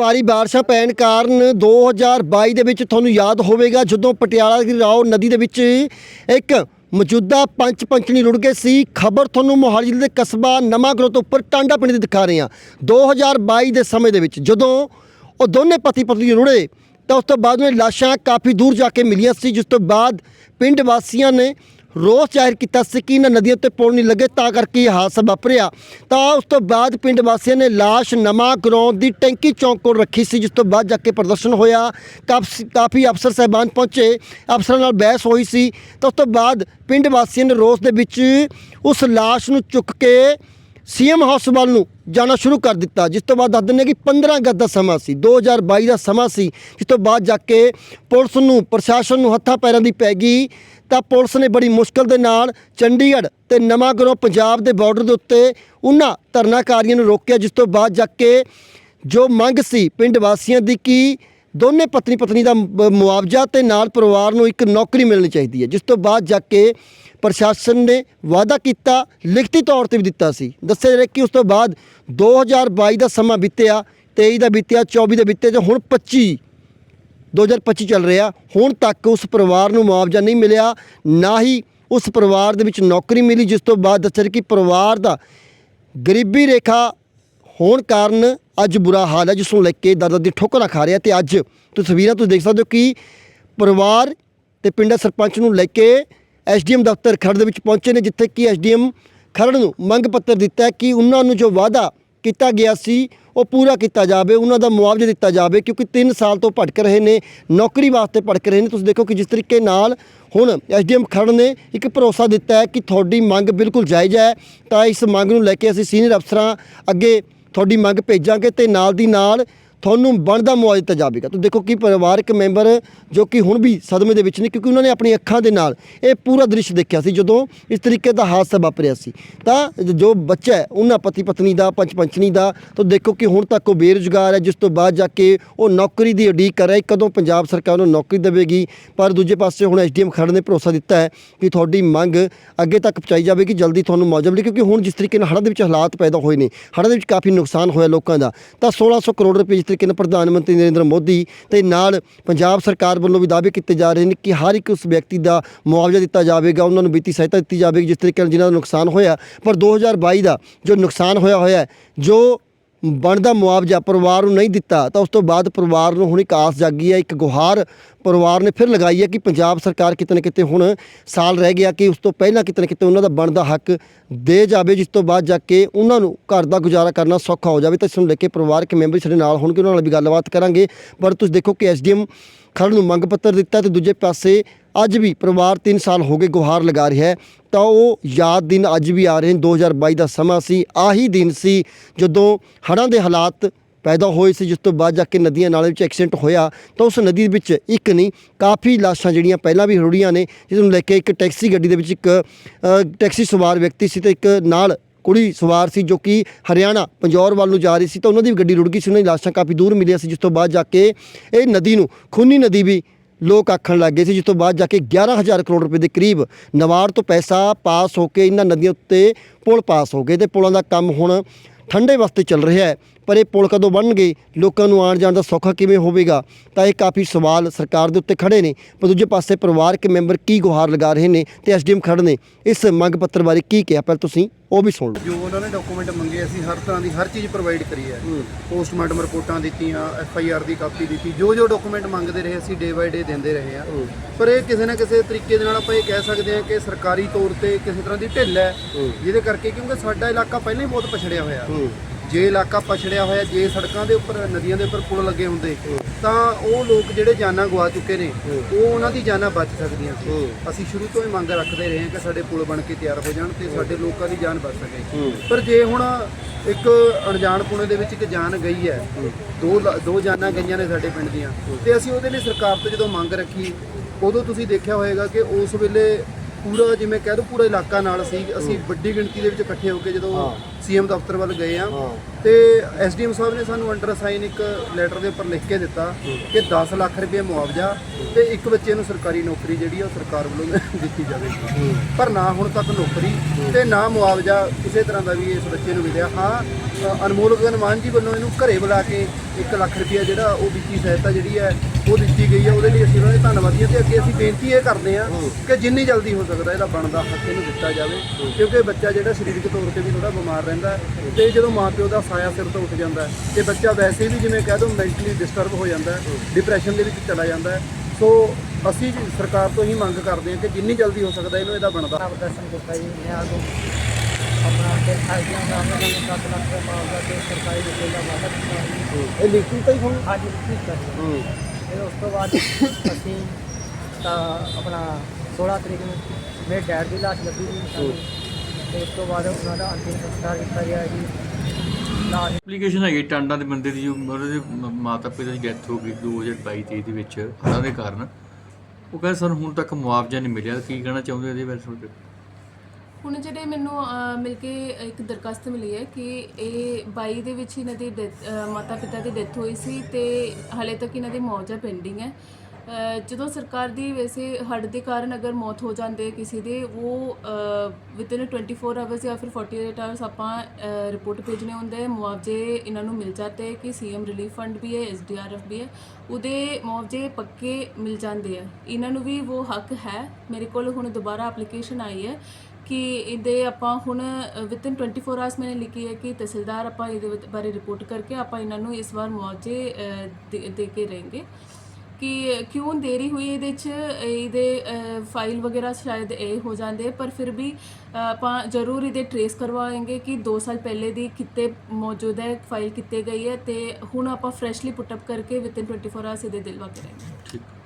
ਭਾਰੀ ਬਾਰਿਸ਼ਾਂ ਪੈਣ ਕਾਰਨ 2022 ਦੇ ਵਿੱਚ ਤੁਹਾਨੂੰ ਯਾਦ ਹੋਵੇਗਾ, ਜਦੋਂ ਪਟਿਆਲਾ ਦੀ ਰਾਓ ਨਦੀ ਦੇ ਵਿੱਚ ਇੱਕ ਮੌਜੂਦਾ ਪੰਚ ਪੰਚਣੀ ਰੁੜ ਗਏ ਸੀ। ਖਬਰ ਤੁਹਾਨੂੰ ਮੋਹਾਲੀ ਜ਼ਿਲ੍ਹੇ ਦੇ ਕਸਬਾ ਨਵਾਂਗਰੋ ਤੋਂ ਉੱਪਰ ਟਾਂਡਾ ਪਿੰਡ ਦੀ ਦਿਖਾ ਰਹੇ ਹਾਂ। 2022 ਦੇ ਸਮੇਂ ਦੇ ਵਿੱਚ ਜਦੋਂ ਉਹ ਦੋਨੇ ਪਤੀ ਪਤਨੀ ਰੁੜੇ, ਤਾਂ ਉਸ ਤੋਂ ਬਾਅਦ ਉਹਨਾਂ ਦੀਆਂ ਲਾਸ਼ਾਂ ਕਾਫੀ ਦੂਰ ਜਾ ਕੇ ਮਿਲੀਆਂ ਸੀ, ਜਿਸ ਤੋਂ ਬਾਅਦ ਪਿੰਡ ਵਾਸੀਆਂ ਨੇ ਰੋਸ ਜ਼ਾਹਿਰ ਕੀਤਾ ਸੀ ਕਿ ਇਹਨਾਂ ਨਦੀਆਂ ਉੱਤੇ ਪੁਲ ਨਹੀਂ ਲੱਗੇ, ਤਾਂ ਕਰਕੇ ਇਹ ਹਾਦਸਾ ਵਾਪਰਿਆ। ਤਾਂ ਉਸ ਤੋਂ ਬਾਅਦ ਪਿੰਡ ਵਾਸੀਆਂ ਨੇ ਲਾਸ਼ ਨਵਾਂ ਗਰਾਊਂਡ ਦੀ ਟੈਂਕੀ ਚੌਂਕ ਕੋਲ ਰੱਖੀ ਸੀ, ਜਿਸ ਤੋਂ ਬਾਅਦ ਜਾ ਕੇ ਪ੍ਰਦਰਸ਼ਨ ਹੋਇਆ। ਕਾਫੀ ਕਾਫੀ ਅਫਸਰ ਸਹਿਬਾਨ ਪਹੁੰਚੇ। ਅਫਸਰਾਂ ਨਾਲ ਬਹਿਸ ਹੋਈ ਸੀ। ਤਾਂ ਉਸ ਤੋਂ ਬਾਅਦ ਪਿੰਡ ਵਾਸੀਆਂ ਨੇ ਰੋਸ ਦੇ ਵਿੱਚ ਉਸ ਲਾਸ਼ ਨੂੰ ਚੁੱਕ ਕੇ ਸੀਐਮ ਹਸਪਤਾਲ ਨੂੰ ਜਾਣਾ ਸ਼ੁਰੂ ਕਰ ਦਿੱਤਾ, ਜਿਸ ਤੋਂ ਬਾਅਦ ਦੱਸ ਦਿੰਦੇ ਕਿ 15 ਅਗਸਤ ਦਾ ਸਮਾਂ ਸੀ 2022 ਦਾ ਸਮਾਂ ਸੀ, ਜਿਸ ਤੋਂ ਬਾਅਦ ਜਾ ਕੇ ਪੁਲਿਸ ਨੂੰ, ਪ੍ਰਸ਼ਾਸਨ ਨੂੰ ਹੱਥਾਂ ਪੈਰਾਂ ਦੀ ਪੈ ਗਈ। ਤਾਂ ਪੁਲਿਸ ਨੇ ਬੜੀ ਮੁਸ਼ਕਲ ਦੇ ਨਾਲ ਚੰਡੀਗੜ੍ਹ ਤੇ ਨਵਾਂਗਰੋਂ ਪੰਜਾਬ ਦੇ ਬਾਰਡਰ ਦੇ ਉੱਤੇ ਉਹਨਾਂ ਧਰਨਾਕਾਰੀਆਂ ਨੂੰ ਰੋਕਿਆ, ਜਿਸ ਤੋਂ ਬਾਅਦ ਜਾ ਕੇ ਜੋ ਮੰਗ ਸੀ ਪਿੰਡ ਵਾਸੀਆਂ ਦੀ ਕਿ ਦੋਨੇ ਪਤਨੀ ਪਤਨੀ ਦਾ ਮੁਆਵਜ਼ਾ ਤੇ ਨਾਲ ਪਰਿਵਾਰ ਨੂੰ ਇੱਕ ਨੌਕਰੀ ਮਿਲਣੀ ਚਾਹੀਦੀ ਹੈ। ਜਿਸ ਤੋਂ ਬਾਅਦ ਜਾ ਕੇ ਪ੍ਰਸ਼ਾਸਨ ਨੇ ਵਾਅਦਾ ਕੀਤਾ, ਲਿਖਤੀ ਤੌਰ ਤੇ ਵੀ ਦਿੱਤਾ ਸੀ। ਦੱਸਿਆ ਜਾ ਕਿ ਉਸ ਤੋਂ ਬਾਅਦ 2022 ਦਾ ਸਮਾਂ ਬੀਤਿਆ 23 ਦਾ ਬੀਤਿਆ 24 ਦਾ ਬੀਤਿਆ ਤੇ ਹੁਣ 25 2025 ਚੱਲ ਰਿਹਾ। ਹੁਣ ਤੱਕ ਉਸ ਪਰਿਵਾਰ ਨੂੰ ਮੁਆਵਜ਼ਾ ਨਹੀਂ ਮਿਲਿਆ, ਨਾ ਹੀ ਉਸ ਪਰਿਵਾਰ ਦੇ ਵਿੱਚ ਨੌਕਰੀ ਮਿਲੀ, ਜਿਸ ਤੋਂ ਬਾਅਦ ਦੱਸਿਆ ਕਿ ਪਰਿਵਾਰ ਦਾ ਗਰੀਬੀ ਰੇਖਾ ਹੋਣ ਕਾਰਨ ਅੱਜ ਬੁਰਾ ਹਾਲ ਹੈ, ਜਿਸ ਨੂੰ ਲੈ ਕੇ ਦਰਦ ਦੀ ਠੋਕਰਾਂ ਖਾ ਰਿਹਾ ਤੇ ਅੱਜ ਤਸਵੀਰਾਂ ਤੁਸੀਂ ਦੇਖ ਸਕਦੇ ਹੋ ਕਿ ਪਰਿਵਾਰ ਤੇ ਪਿੰਡ ਸਰਪੰਚ ਨੂੰ ਲੈ ਕੇ ਐਸਡੀਐਮ ਦਫ਼ਤਰ ਖਰੜ ਦੇ ਵਿੱਚ ਪਹੁੰਚੇ ਨੇ, ਜਿੱਥੇ ਕਿ ਐਸਡੀਐਮ ਖਰੜ ਨੂੰ ਮੰਗ ਪੱਤਰ ਦਿੱਤਾ ਕਿ ਉਹਨਾਂ ਨੂੰ ਜੋ ਵਾਅਦਾ ਕੀਤਾ ਗਿਆ ਸੀ ਉਹ ਪੂਰਾ ਕੀਤਾ ਜਾਵੇ, ਉਹਨਾਂ ਦਾ ਮੁਆਵਜ਼ਾ ਦਿੱਤਾ ਜਾਵੇ, ਕਿਉਂਕਿ 3 ਸਾਲ ਤੋਂ ਭਟਕ ਰਹੇ ਨੇ, ਨੌਕਰੀ ਵਾਸਤੇ ਭਟਕ ਰਹੇ ਨੇ। ਤੁਸੀਂ ਦੇਖੋ ਕਿ ਜਿਸ ਤਰੀਕੇ ਨਾਲ ਹੁਣ ਐਸਡੀਐਮ ਖੜ ਨੇ ਇੱਕ ਭਰੋਸਾ ਦਿੱਤਾ ਹੈ ਕਿ ਤੁਹਾਡੀ ਮੰਗ ਬਿਲਕੁਲ ਜਾਇਜ਼ ਹੈ, ਤਾਂ ਇਸ ਮੰਗ ਨੂੰ ਲੈ ਕੇ ਅਸੀਂ ਸੀਨੀਅਰ ਅਫਸਰਾਂ ਅੱਗੇ ਤੁਹਾਡੀ ਮੰਗ ਭੇਜਾਂਗੇ ਤੇ ਨਾਲ ਦੀ ਨਾਲ ਤੁਹਾਨੂੰ ਬਣਦਾ ਮੁਆਵਜ਼ਾ ਦਿੱਤਾ ਜਾਵੇਗਾ। ਤੁਸੀਂ ਦੇਖੋ ਕਿ ਪਰਿਵਾਰਕ ਮੈਂਬਰ ਜੋ ਕਿ ਹੁਣ ਵੀ ਸਦਮੇ ਦੇ ਵਿੱਚ ਨੇ, ਕਿਉਂਕਿ ਉਹਨਾਂ ਨੇ ਆਪਣੀ ਅੱਖਾਂ ਦੇ ਨਾਲ ਇਹ ਪੂਰਾ ਦ੍ਰਿਸ਼ ਦੇਖਿਆ ਸੀ, ਜਦੋਂ ਇਸ ਤਰੀਕੇ ਦਾ ਹਾਦਸਾ ਵਾਪਰਿਆ ਸੀ। ਤਾਂ ਜੋ ਬੱਚਾ ਹੈ, ਉਹਨਾਂ ਪਤੀ ਪਤਨੀ ਦਾ ਪੰਚ ਪੰਚਨੀ ਦਾ, ਤਾਂ ਦੇਖੋ ਕਿ ਹੁਣ ਤੱਕ ਉਹ ਬੇਰੁਜ਼ਗਾਰ ਹੈ, ਜਿਸ ਤੋਂ ਬਾਅਦ ਜਾ ਕੇ ਉਹ ਨੌਕਰੀ ਦੀ ਉਡੀਕ ਕਰ ਰਿਹਾ ਹੈ। ਕਦੋਂ ਪੰਜਾਬ ਸਰਕਾਰ ਨੂੰ ਨੌਕਰੀ ਦੇਵੇਗੀ? ਪਰ ਦੂਜੇ ਪਾਸੇ ਹੁਣ ਐਸਡੀਐਮ ਖਰੜ ਨੇ ਭਰੋਸਾ ਦਿੱਤਾ ਹੈ ਕਿ ਤੁਹਾਡੀ ਮੰਗ ਅੱਗੇ ਤੱਕ ਪਹੁੰਚਾਈ ਜਾਵੇਗੀ, ਜਲਦੀ ਤੁਹਾਨੂੰ ਮੁਆਵਜ਼ਾ ਮਿਲੇ ਕਿਉਂਕਿ ਹੁਣ ਜਿਸ ਤਰੀਕੇ ਨਾਲ ਹੜ੍ਹਾਂ ਦੇ ਵਿੱਚ ਹਾਲਾਤ ਪੈਦਾ ਹੋਏ ਨੇ, ਹੜ੍ਹਾਂ ਦੇ ਵਿੱਚ ਕਾਫੀ ਨੁਕਸਾਨ ਹੋਇਆ ਲੋਕਾਂ ਦਾ। ਤਾਂ 1600 ਕਰੋੜ ਰੁਪਏ ਜਿਸ ਤਰੀਕੇ ਨਾਲ ਪ੍ਰਧਾਨ ਮੰਤਰੀ ਨਰਿੰਦਰ ਮੋਦੀ ਤੇ ਨਾਲ ਪੰਜਾਬ ਸਰਕਾਰ ਵੱਲੋਂ ਵੀ ਦਾਅਵੇ ਕੀਤੇ ਜਾ ਰਹੇ ਨੇ ਕਿ ਹਰ ਇੱਕ ਉਸ ਵਿਅਕਤੀ ਦਾ ਮੁਆਵਜ਼ਾ ਦਿੱਤਾ ਜਾਵੇਗਾ, ਉਹਨਾਂ ਨੂੰ ਵਿੱਤੀ ਸਹਾਇਤਾ ਦਿੱਤੀ ਜਾਵੇਗੀ, ਜਿਸ ਤਰੀਕੇ ਨਾਲ ਜਿਨ੍ਹਾਂ ਦਾ ਨੁਕਸਾਨ ਹੋਇਆ। ਪਰ 2022 ਦਾ ਜੋ ਨੁਕਸਾਨ ਹੋਇਆ ਹੋਇਆ ਜੋ ਬਣਦਾ ਮੁਆਵਜ਼ਾ ਪਰਿਵਾਰ ਨੂੰ ਨਹੀਂ ਦਿੱਤਾ, ਤਾਂ ਉਸ ਤੋਂ ਬਾਅਦ ਪਰਿਵਾਰ ਨੂੰ ਹੁਣ ਇੱਕ ਆਸ ਜਾਗੀ ਹੈ, ਇੱਕ ਗੁਹਾਰ ਪਰਿਵਾਰ ਨੇ ਫਿਰ ਲਗਾਈ ਹੈ ਕਿ ਪੰਜਾਬ ਸਰਕਾਰ ਕਿਤੇ ਨਾ ਕਿਤੇ ਹੁਣ ਸਾਲ ਰਹਿ ਗਿਆ ਕਿ ਉਸ ਤੋਂ ਪਹਿਲਾਂ ਕਿਤੇ ਨਾ ਕਿਤੇ ਉਹਨਾਂ ਦਾ ਬਣਦਾ ਹੱਕ ਦੇ ਜਾਵੇ, ਜਿਸ ਤੋਂ ਬਾਅਦ ਜਾ ਕੇ ਉਹਨਾਂ ਨੂੰ ਘਰ ਦਾ ਗੁਜ਼ਾਰਾ ਕਰਨਾ ਸੌਖਾ ਹੋ ਜਾਵੇ। ਤਾਂ ਇਸ ਨੂੰ ਲੈ ਕੇ ਪਰਿਵਾਰਕ ਮੈਂਬਰ ਸਾਡੇ ਨਾਲ ਹੋਣਗੇ, ਉਹਨਾਂ ਨਾਲ ਵੀ ਗੱਲਬਾਤ ਕਰਾਂਗੇ। ਪਰ ਤੁਸੀਂ ਦੇਖੋ ਕਿ ਐਸਡੀਐਮ ਖਰੜ ਨੂੰ ਮੰਗ ਪੱਤਰ ਦਿੱਤਾ ਤੇ ਦੂਜੇ ਪਾਸੇ ਅੱਜ ਵੀ ਪਰਿਵਾਰ 3 ਸਾਲ ਹੋ ਗਏ ਗੁਹਾਰ ਲਗਾ ਰਿਹਾ ਹੈ। ਤਾਂ ਉਹ ਯਾਦ ਦਿਨ ਅੱਜ ਵੀ ਆ ਰਹੇ ਨੇ। 2022 ਦਾ ਸਮਾਂ ਸੀ, ਆਹੀ ਦਿਨ ਸੀ ਜਦੋਂ ਹੜ੍ਹਾਂ ਦੇ ਹਾਲਾਤ ਪੈਦਾ ਹੋਏ ਸੀ, ਜਿਸ ਤੋਂ ਬਾਅਦ ਜਾ ਕੇ ਨਦੀਆਂ ਨਾਲੇ ਵਿੱਚ ਐਕਸੀਡੈਂਟ ਹੋਇਆ। ਤਾਂ ਉਸ ਨਦੀ ਦੇ ਵਿੱਚ ਇੱਕ ਨਹੀਂ, ਕਾਫੀ ਲਾਸ਼ਾਂ ਜਿਹੜੀਆਂ ਪਹਿਲਾਂ ਵੀ ਰੁੜੀਆਂ ਨੇ, ਜਿਸ ਨੂੰ ਲੈ ਕੇ ਇੱਕ ਟੈਕਸੀ ਗੱਡੀ ਦੇ ਵਿੱਚ ਇੱਕ ਟੈਕਸੀ ਸਵਾਰ ਵਿਅਕਤੀ ਸੀ ਤੇ ਇੱਕ ਨਾਲ ਕੁੜੀ ਸਵਾਰ ਸੀ ਜੋ ਕਿ ਹਰਿਆਣਾ, ਪੰਜੌਰ ਵੱਲ ਨੂੰ ਜਾ ਰਹੀ ਸੀ। ਤਾਂ ਉਹਨਾਂ ਦੀ ਵੀ ਗੱਡੀ ਰੁੜ ਗਈ ਸੀ, ਉਹਨਾਂ ਦੀ ਲਾਸ਼ਾਂ ਕਾਫੀ ਦੂਰ ਮਿਲੀਆਂ ਸੀ, ਜਿਸ ਤੋਂ ਬਾਅਦ ਜਾ ਕੇ ਇਹ ਨਦੀ ਨੂੰ, ਖੂਨੀ ਨਦੀ ਵੀ ਲੋਕ ਆਖਣ ਲੱਗ ਗਏ ਸੀ ਜਿਸ ਤੋਂ ਬਾਅਦ ਜਾ ਕੇ 11000 ਕਰੋੜ ਰੁਪਏ ਦੇ ਕਰੀਬ ਨਵਾਰ ਤੋਂ ਪੈਸਾ ਪਾਸ ਹੋ ਕੇ ਇਹਨਾਂ ਨਦੀਆਂ ਉੱਤੇ ਪੁਲ ਪਾਸ ਹੋ ਗਏ ਤੇ ਪੁਲਾਂ ਦਾ ਕੰਮ ਹੁਣ ਠੰਡੇ ਵਾਸਤੇ ਚੱਲ ਰਿਹਾ ਹੈ। ਪਰ ਇਹ ਪੁਲ ਕਦੋਂ ਬਣਨਗੇ? ਲੋਕਾਂ ਨੂੰ ਆਉਣ ਜਾਣ ਦਾ ਸੌਖਾ ਕਿਵੇਂ ਹੋਵੇਗਾ? ਤਾਂ ਇਹ ਕਾਫੀ ਸਵਾਲ ਸਰਕਾਰ ਦੇ ਉੱਤੇ ਖੜੇ ਨੇ। ਪਰ ਦੂਜੇ ਪਾਸੇ ਪਰਿਵਾਰਕ ਮੈਂਬਰ ਕੀ ਗੁਹਾਰ ਲਗਾ ਰਹੇ ਨੇ ਤੇ ਐਸਡੀਐਮ ਖੜ ਨੇ। ਇਸ ਮੰਗ ਪੱਤਰ ਬਾਰੇ ਕੀ ਕਿਹਾ? ਪਹਿਲਾਂ ਤੁਸੀਂ ਉਹ ਵੀ ਸੁਣ ਲਓ। ਜੋ ਉਹਨਾਂ ਨੇ ਡਾਕੂਮੈਂਟ ਮੰਗੇ ਅਸੀਂ ਹਰ ਤਰ੍ਹਾਂ ਦੀ ਹਰ ਚੀਜ਼ ਪ੍ਰੋਵਾਈਡ ਕਰੀ ਹੈ। ਪੋਸਟਮਾਰਟਮ ਰਿਪੋਰਟਾਂ ਦਿੱਤੀਆਂ ਐਫ ਆਈ ਆਰ ਦੀ ਕਾਪੀ ਦਿੱਤੀ ਜੋ ਜੋ ਡਾਕੂਮੈਂਟ ਮੰਗਦੇ ਰਹੇ ਅਸੀਂ ਡੇ ਬਾਈ ਡੇ ਦਿੰਦੇ ਰਹੇ ਆ ਪਰ ਇਹ ਕਿਸੇ ਨਾ ਕਿਸੇ ਤਰੀਕੇ ਦੇ ਨਾਲ ਆਪਾਂ ਇਹ ਕਹਿ ਸਕਦੇ ਹਾਂ ਕਿ ਸਰਕਾਰੀ ਤੌਰ ਤੇ ਕਿਸੇ ਤਰ੍ਹਾਂ ਦੀ ਢਿੱਲ ਹੈ। ਜਿਹਦੇ ਕਰਕੇ ਕਿਉਂਕਿ ਸਾਡਾ ਇਲਾਕਾ ਪਹਿਲਾਂ ਹੀ ਬਹੁਤ ਪਛੜਿਆ ਹੋਇਆ। ਜੇ ਇਲਾਕਾ ਪਛੜਿਆ ਹੋਇਆ ਜੇ ਸੜਕਾਂ ਦੇ ਉੱਪਰ ਨਦੀਆਂ ਦੇ ਉੱਪਰ ਪੁਲ ਲੱਗੇ ਹੁੰਦੇ ਤਾਂ ਉਹ ਲੋਕ ਜਿਹੜੇ ਜਾਨਾਂ ਗਵਾ ਚੁੱਕੇ ਨੇ ਉਹ ਉਹਨਾਂ ਦੀ ਜਾਨਾਂ ਬਚ ਸਕਦੀਆਂ ਸੀ। ਅਸੀਂ ਸ਼ੁਰੂ ਤੋਂ ਹੀ ਮੰਗ ਰੱਖਦੇ ਰਹੇ ਹਾਂ ਕਿ ਸਾਡੇ ਪੁਲ ਬਣ ਕੇ ਤਿਆਰ ਹੋ ਜਾਣ ਤੇ ਸਾਡੇ ਲੋਕਾਂ ਦੀ ਜਾਨ ਬਚ ਸਕੇ। ਪਰ ਜੇ ਹੁਣ ਇੱਕ ਅਣਜਾਣ ਪੁਣੇ ਦੇ ਵਿੱਚ ਇੱਕ ਜਾਨ ਗਈ ਹੈ ਦੋ ਦੋ ਜਾਨਾਂ ਗਈਆਂ ਨੇ ਸਾਡੇ ਪਿੰਡ ਦੀਆਂ ਤੇ ਅਸੀਂ ਉਹਦੇ ਲਈ ਸਰਕਾਰ ਤੋਂ ਜਦੋਂ ਮੰਗ ਰੱਖੀ ਉਦੋਂ ਤੁਸੀਂ ਦੇਖਿਆ ਹੋਵੇਗਾ ਕਿ ਉਸ ਵੇਲੇ ਪੂਰਾ ਜਿਵੇਂ ਕਹਿ ਦੋ ਪੂਰਾ ਇਲਾਕਾ ਨਾਲ ਸੀ ਅਸੀਂ ਵੱਡੀ ਗਿਣਤੀ ਦੇ ਵਿੱਚ ਇਕੱਠੇ ਹੋ ਕੇ ਜਦੋਂ ਸੀਐਮ ਦਫ਼ਤਰ ਵੱਲ ਗਏ ਆ। ਤੇ ਐਸਡੀਐਮ ਸਾਹਿਬ ਨੇ ਸਾਨੂੰ ਅੰਡਰ ਸਾਈਨ ਇੱਕ ਲੈਟਰ ਦੇ ਉੱਪਰ ਲਿਖ ਕੇ ਦਿੱਤਾ ਕਿ 10 ਲੱਖ ਰੁਪਏ ਮੁਆਵਜ਼ਾ ਤੇ ਇੱਕ ਬੱਚੇ ਨੂੰ ਸਰਕਾਰੀ ਨੌਕਰੀ ਜਿਹੜੀ ਆ ਉਹ ਸਰਕਾਰ ਵੱਲੋਂ ਦਿੱਤੀ ਜਾਵੇਗੀ। ਪਰ ਨਾ ਹੁਣ ਤੱਕ ਨੌਕਰੀ ਤੇ ਨਾ ਮੁਆਵਜ਼ਾ ਕਿਸੇ ਤਰ੍ਹਾਂ ਦਾ ਵੀ ਇਸ ਬੱਚੇ ਨੂੰ ਮਿਲਿਆ। ਹਾਂ ਅਨਮੋਲ ਗਗਨ ਮਾਨ ਜੀ ਵੱਲੋਂ ਇਹਨੂੰ ਘਰੇ ਬੁਲਾ ਕੇ 1 ਲੱਖ ਰੁਪਏ ਜਿਹੜਾ ਉਹ ਵਿੱਤੀ ਸਹਾਇਤਾ ਜਿਹੜੀ ਹੈ ਉਹ ਦਿੱਤੀ ਗਈ ਹੈ ਉਹਦੇ ਲਈ ਅਸੀਂ ਉਹਨਾਂ ਦੇ ਧੰਨਵਾਦੀ ਹਾਂ ਤੇ ਅੱਗੇ ਅਸੀਂ ਬੇਨਤੀ ਇਹ ਕਰਦੇ ਹਾਂ ਕਿ ਜਿੰਨੀ ਜਲਦੀ ਹੋ ਸਕਦਾ ਇਹਦਾ ਬਣਦਾ ਹੱਕ ਇਹਨੂੰ ਦਿੱਤਾ ਜਾਵੇ ਕਿਉਂਕਿ ਬੱਚਾ ਜਿਹੜਾ ਸਰੀਰਕ ਤੌਰ ਤੇ ਵੀ ਥੋੜਾ ਬਿਮਾਰ ਰਹਿੰਦਾ ਤੇ ਜਦੋਂ ਮਾਪਿਓ ਦਾ ਸਾਇਆ ਸਿਰ ਤੋਂ ਉੱਠ ਜਾਂਦਾ ਤੇ ਬੱਚਾ ਵੈਸੇ ਵੀ ਜਿਵੇਂ ਕਹਿ ਦੋ ਮੈਂਟਲੀ ਡਿਸਟਰਬ ਹੋ ਜਾਂਦਾ ਡਿਪਰੈਸ਼ਨ ਦੇ ਵਿੱਚ ਚਲਾ ਜਾਂਦਾ ਸੋ ਅਸੀਂ ਸਰਕਾਰ ਤੋਂ ਹੀ ਮੰਗ ਕਰਦੇ ਹਾਂ ਕਿ ਜਿੰਨੀ ਜਲਦੀ ਹੋ ਸਕਦਾ ਇਹਨੂੰ ਇਹਦਾ ਬਣਦਾ। ਜੀ ਆਪਣਾ ਤੇ ਖਾਈਆਂ ਦਾ ਉਹਨਾਂ ਨੂੰ 7 ਲੱਖ ਰੁਪਏ ਮਾਮਲਾ ਤੇ ਸਰਕਾਰੀ ਨੌਕਰੀ ਦਾ ਵਾਅਦਾ ਕੀਤਾ ਜੀ। ਇਹ ਲਿਖੀ ਤਾਂ ਹੀ ਹੁਣ ਅੱਜ ਠੀਕ ਕਰ ਲਿਆ। ਹੂੰ। ਫਿਰ ਉਸ ਤੋਂ ਬਾਅਦ ਅਸੀਂ ਤਾਂ ਆਪਣਾ 16 ਤਰੀਕ ਨੂੰ ਮੇਰੇ ਡੈਡ ਦੀ ਲਾਸ਼ ਲੱਭੀ ਸਾਨੂੰ ਤੇ ਉਸ ਤੋਂ ਬਾਅਦ ਉਹਨਾਂ ਦਾ ਅੰਤਿਮ ਸੰਸਕਾਰ ਕੀਤਾ ਗਿਆ ਜੀ। ਲਾਸ਼ ਐਪਲੀਕੇਸ਼ਨ ਹੈਗੀ ਟਾਂਡਾ ਦੇ ਬੰਦੇ ਦੀ ਜੋ ਉਹਦੇ ਮਾਤਾ ਪਿਤਾ ਦੀ ਡੈਥ ਹੋ ਗਈ 2022 23 ਦੇ ਵਿੱਚ ਹੜ੍ਹਾਂ ਦੇ ਕਾਰਨ। ਉਹ ਕਹਿੰਦੇ ਸਾਨੂੰ ਹੁਣ ਤੱਕ ਮੁਆਵਜ਼ਾ ਨਹੀਂ ਮਿਲਿਆ ਕੀ ਕਹਿਣਾ ਚਾਹੁੰਦੇ ਇਹਦੇ ਬਾਰੇ ਤੁਹਾਡੇ? ਹੁਣ ਜਿਹੜੇ ਮੈਨੂੰ ਅਹ, ਮਿਲ ਕੇ ਇੱਕ ਦਰਖਾਸਤ ਮਿਲੀ ਹੈ ਕਿ ਇਹ 22 ਦੇ ਵਿੱਚ ਇਹਨਾਂ ਦੀ ਮਾਤਾ ਪਿਤਾ ਦੀ ਡੈਥ ਹੋਈ ਸੀ ਤੇ ਹਾਲੇ ਤੱਕ ਇਹਨਾਂ ਦੀ ਮੁਆਵਜ਼ਾ ਪੈਂਡਿੰਗ ਹੈ। ਜਦੋਂ ਸਰਕਾਰ ਦੀ ਵੈਸੇ ਹੜ ਦੇ ਕਾਰਨ ਅਗਰ ਮੌਤ ਹੋ ਜਾਂਦੇ ਕਿਸੇ ਦੇ, ਉਹ ਵਿਦ ਇਨ 24 ਆਵਰਸ ਜਾਂ ਫਿਰ 48 ਆਵਰਸ ਆਪਾਂ ਰਿਪੋਰਟ ਭੇਜਨੇ ਹੁੰਦੇ ਹੈ ਮੁਆਵਜ਼ੇ ਇਹਨਾਂ ਨੂੰ ਮਿਲ ਜਾਂਦੇ ਕਿ ਸੀਐਮ ਰਿਲੀਫ ਫੰਡ ਵੀ ਹੈ ਐਸਡੀਆਰਐਫ ਵੀ ਹੈ, ਉਹਦੇ ਮੁਆਵਜ਼ੇ ਪੱਕੇ ਮਿਲ ਜਾਂਦੇ ਹੈ ਇਹਨਾਂ ਨੂੰ ਵੀ ਉਹ ਹੱਕ ਹੈ। ਮੇਰੇ ਕੋਲ ਹੁਣ ਦੁਬਾਰਾ ਐਪਲੀਕੇਸ਼ਨ ਆਈ ਹੈ ਕਿ ਇਹਦੇ ਆਪਾਂ ਹੁਣ ਵਿਦ ਇਨ 24 ਆਵਰਸ ਮੈਨੇ ਲਿਖੀ ਹੈ ਕਿ ਤਹਿਸੀਲਦਾਰ ਆਪਾਂ ਇਹਦੇ ਬਾਰੇ ਰਿਪੋਰਟ ਕਰਕੇ ਆਪਾਂ ਇਹਨਾਂ ਨੂੰ ਇਸ ਵਾਰ ਮੁਆਵਜ਼ੇ ਦੇ ਕੇ ਰਹਿਣਗੇ ਕਿ ਕਿਉਂ ਦੇਰੀ ਹੋਈ ਇਹਦੇ ਚ? ਇਹਦੇ ਫਾਈਲ ਵਗੈਰਾ ਸ਼ਾਇਦ ਇਹ ਹੋ ਜਾਂਦੇ ਪਰ ਫਿਰ ਵੀ ਆਪਾਂ ਜ਼ਰੂਰ ਇਹਦੇ ਟਰੇਸ ਕਰਵਾਵਾਂਗੇ ਕਿ 2 ਸਾਲ ਪਹਿਲੇ ਦੀ ਕਿਤੇ ਮੌਜੂਦ ਹੈ ਫਾਈਲ ਕਿਤੇ ਗਈ ਹੈ ਤੇ ਹੁਣ ਆਪਾਂ ਫਰੈਸ਼ਲੀ ਪੁੱਟ ਅਪ ਕਰਕੇ ਵਿਦਨ 24 ਆਵਰਸ ਇਹਦੇ ਦਿਲਵਾ ਕਰਾਂਗੇ ਠੀਕ।